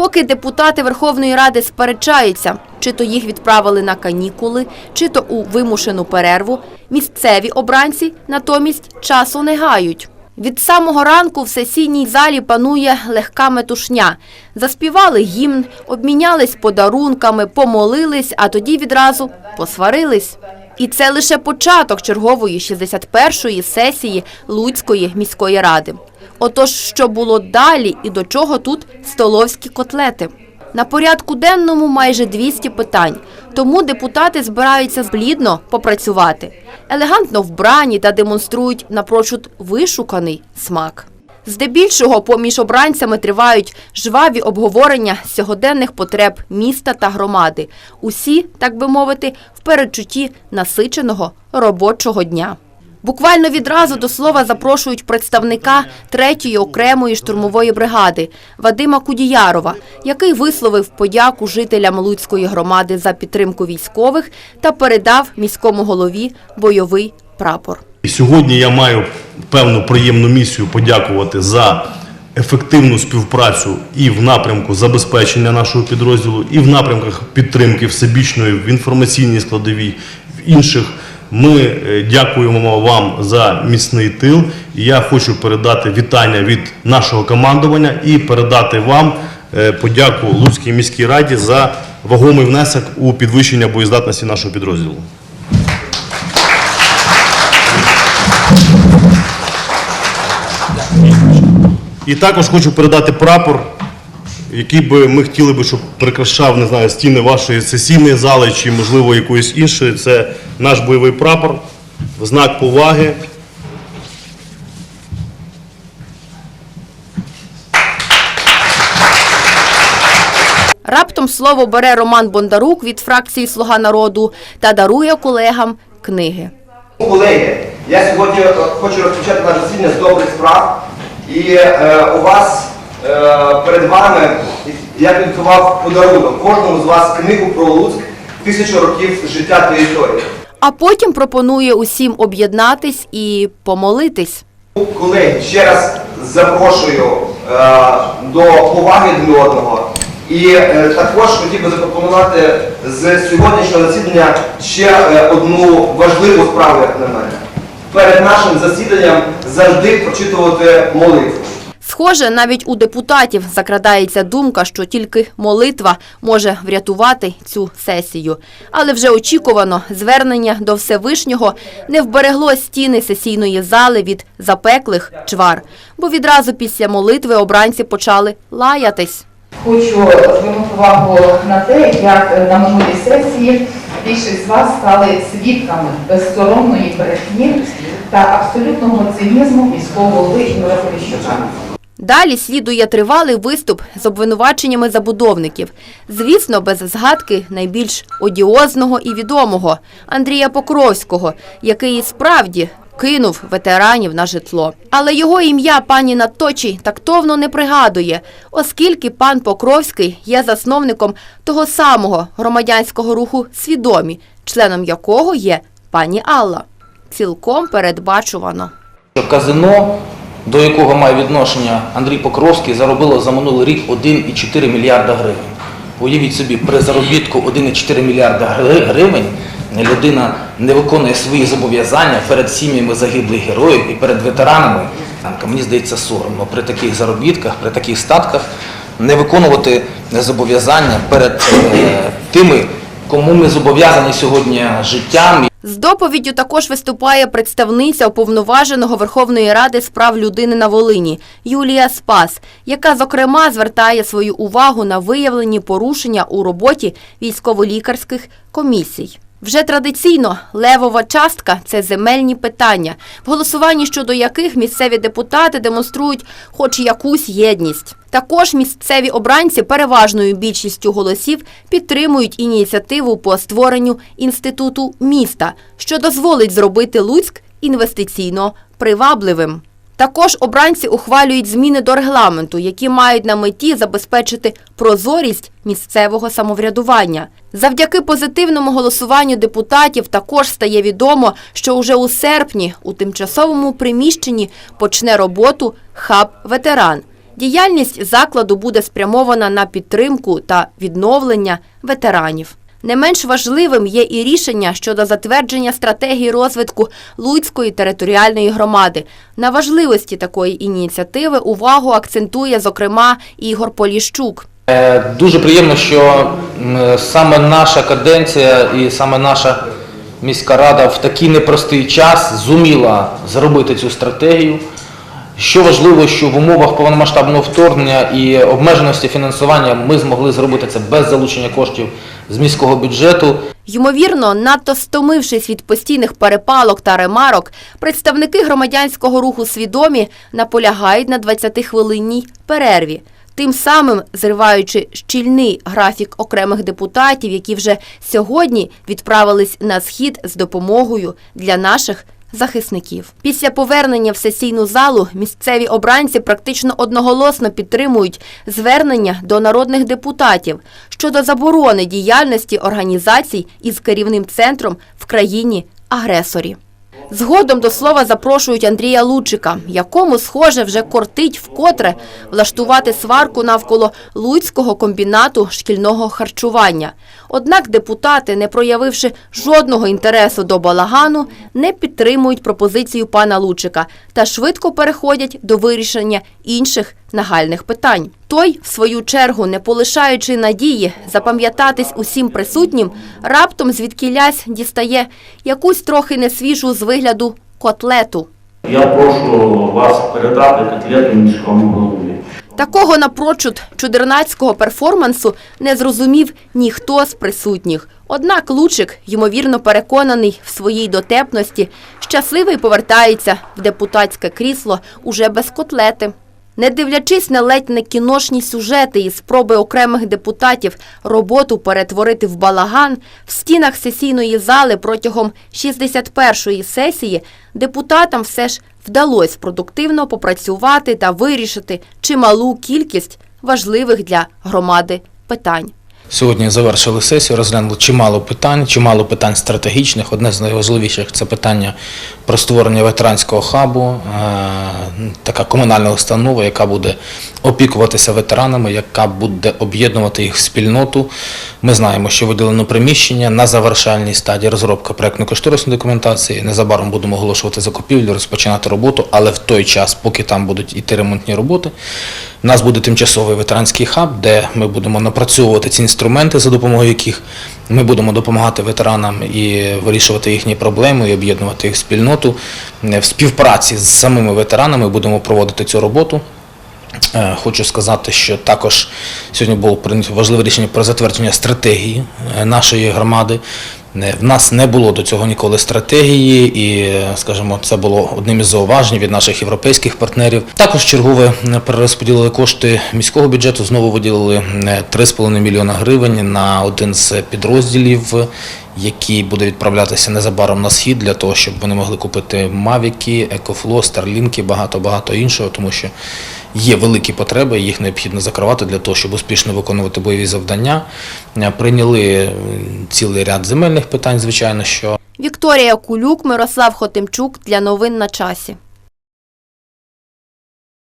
Поки депутати Верховної Ради сперечаються, чи то їх відправили на канікули, чи то у вимушену перерву, місцеві обранці натомість часу не гають. Від самого ранку в сесійній залі панує легка метушня. Заспівали гімн, обмінялись подарунками, помолились, а тоді відразу посварились. І це лише початок чергової 61-ї сесії Луцької міської ради. Отож, що було далі і до чого тут столовські котлети? На порядку денному майже 200 питань, тому депутати збираються плідно попрацювати, елегантно вбрані та демонструють напрочуд вишуканий смак. Здебільшого поміж обранцями тривають жваві обговорення сьогоденних потреб міста та громади. Усі, так би мовити, в передчутті насиченого робочого дня. Буквально відразу до слова запрошують представника третьої окремої штурмової бригади Вадима Кудіярова, який висловив подяку жителям Луцької громади за підтримку військових та передав міському голові бойовий прапор. Сьогодні я маю певну приємну місію подякувати за ефективну співпрацю і в напрямку забезпечення нашого підрозділу, і в напрямках підтримки всебічної в інформаційній складовій, в інших. Ми е, дякуємо вам за міцний тил. Я хочу передати вітання від нашого командування і передати вам е, подяку Луцькій міській раді за вагомий внесок у підвищення боєздатності нашого підрозділу. І також хочу передати прапор, який би ми хотіли би, щоб прикрашав, не знаю, стіни вашої сесійної зали чи, можливо, якоїсь іншої. Це наш бойовий прапор, в знак поваги. Раптом слово бере Роман Бондарук від фракції Слуга народу та дарує колегам книги. Колеги, я сьогодні е, хочу розпочати наше засідання з добрих справ. І е, у вас е, перед вами я підготував подарунок кожному з вас книгу про Луцьк тисячу років життя та історії. А потім пропонує усім об'єднатись і помолитись. Колеги, ще раз запрошую е, до поваги до одного. І е, також хотів би запропонувати з сьогоднішнього засідання ще е, одну важливу справу, як на мене. Перед нашим засіданням завжди прочитувати молитву. Схоже, навіть у депутатів закрадається думка, що тільки молитва може врятувати цю сесію. Але вже очікувано звернення до Всевишнього не вберегло стіни сесійної зали від запеклих чвар, бо відразу після молитви обранці почали лаятись. Хочу звернути увагу на те, як на минулій сесії більшість з вас стали свідками безсоромної брехні та абсолютного цинізму міського голови Ігоря. Далі слідує тривалий виступ з обвинуваченнями забудовників. Звісно, без згадки найбільш одіозного і відомого Андрія Покровського, який і справді кинув ветеранів на житло. Але його ім'я пані Наточій тактовно не пригадує, оскільки пан Покровський є засновником того самого громадянського руху «Свідомі», членом якого є пані Алла. Цілком передбачувано. казино, до якого має відношення Андрій Покровський, заробило за минулий рік 1,4 мільярда гривень. Уявіть собі, при заробітку 1,4 мільярда гривень людина не виконує свої зобов'язання перед сім'ями загиблих героїв і перед ветеранами. Мені здається, соромно при таких заробітках, при таких статках не виконувати зобов'язання перед е, тими, кому ми зобов'язані сьогодні життям З доповіддю також виступає представниця уповноваженого Верховної Ради з прав людини на Волині Юлія Спас, яка, зокрема, звертає свою увагу на виявлені порушення у роботі військово-лікарських комісій. Вже традиційно левова частка це земельні питання, в голосуванні щодо яких місцеві депутати демонструють хоч якусь єдність. Також місцеві обранці переважною більшістю голосів підтримують ініціативу по створенню інституту міста, що дозволить зробити Луцьк інвестиційно привабливим. Також обранці ухвалюють зміни до регламенту, які мають на меті забезпечити прозорість місцевого самоврядування. Завдяки позитивному голосуванню депутатів також стає відомо, що уже у серпні у тимчасовому приміщенні почне роботу хаб ветеран. Діяльність закладу буде спрямована на підтримку та відновлення ветеранів. Не менш важливим є і рішення щодо затвердження стратегії розвитку Луцької територіальної громади. На важливості такої ініціативи увагу акцентує, зокрема, Ігор Поліщук. Е, Дуже приємно, що саме наша каденція і саме наша міська рада в такий непростий час зуміла зробити цю стратегію. Що важливо, що в умовах повномасштабного вторгнення і обмеженості фінансування ми змогли зробити це без залучення коштів з міського бюджету. Ймовірно, надто стомившись від постійних перепалок та ремарок, представники громадянського руху свідомі наполягають на 20-хвилинній перерві, тим самим зриваючи щільний графік окремих депутатів, які вже сьогодні відправились на схід з допомогою для наших захисників. Після повернення в сесійну залу місцеві обранці практично одноголосно підтримують звернення до народних депутатів щодо заборони діяльності організацій із керівним центром в країні-агресорі. Згодом до слова запрошують Андрія Лучика, якому, схоже, вже кортить вкотре влаштувати сварку навколо Луцького комбінату шкільного харчування. Однак депутати, не проявивши жодного інтересу до балагану, не підтримують пропозицію пана Лучика та швидко переходять до вирішення інших нагальних питань. Той, в свою чергу, не полишаючи надії запам'ятатись усім присутнім, раптом звідкілясь дістає якусь трохи несвіжу з вигляду котлету. Я прошу вас передати котлету міському голові. Такого напрочуд чудернацького перформансу не зрозумів ніхто з присутніх. Однак Лучик, ймовірно переконаний в своїй дотепності, щасливий повертається в депутатське крісло уже без котлети. Не дивлячись на ледь не кіношні сюжети і спроби окремих депутатів роботу перетворити в балаган, в стінах сесійної зали протягом 61-ї сесії депутатам все ж вдалося продуктивно попрацювати та вирішити чималу кількість важливих для громади питань. Сьогодні завершили сесію, розглянули чимало питань, чимало питань стратегічних. Одне з найважливіших це питання про створення ветеранського хабу, е, така комунальна установа, яка буде опікуватися ветеранами, яка буде об'єднувати їх в спільноту. Ми знаємо, що виділено приміщення на завершальній стадії розробка проєктно-кошторисної документації. Незабаром будемо оголошувати закупівлю, розпочинати роботу, але в той час, поки там будуть іти ремонтні роботи, у нас буде тимчасовий ветеранський хаб, де ми будемо напрацьовувати ці інструменти, за допомогою яких ми будемо допомагати ветеранам і вирішувати їхні проблеми, і об'єднувати їх спільноту. Е, В співпраці з самими ветеранами будемо проводити цю роботу. Е, Хочу сказати, що також сьогодні було прийнято важливе рішення про затвердження стратегії е, нашої громади. Е, В нас не було до цього ніколи стратегії, і, е, скажімо, це було одним із зауважень від наших європейських партнерів. Також чергове е, перерозподілили кошти міського бюджету. Знову виділили е, 3,5 мільйона гривень на один з підрозділів, який буде відправлятися незабаром на схід для того, щоб вони могли купити мавіки, екофло, старлінки, багато багато іншого, тому що є великі потреби, їх необхідно закривати для того, щоб успішно виконувати бойові завдання. Е, Прийняли е, цілий ряд земельних питань, звичайно, що Вікторія Кулюк, Мирослав Хотимчук для новин на часі.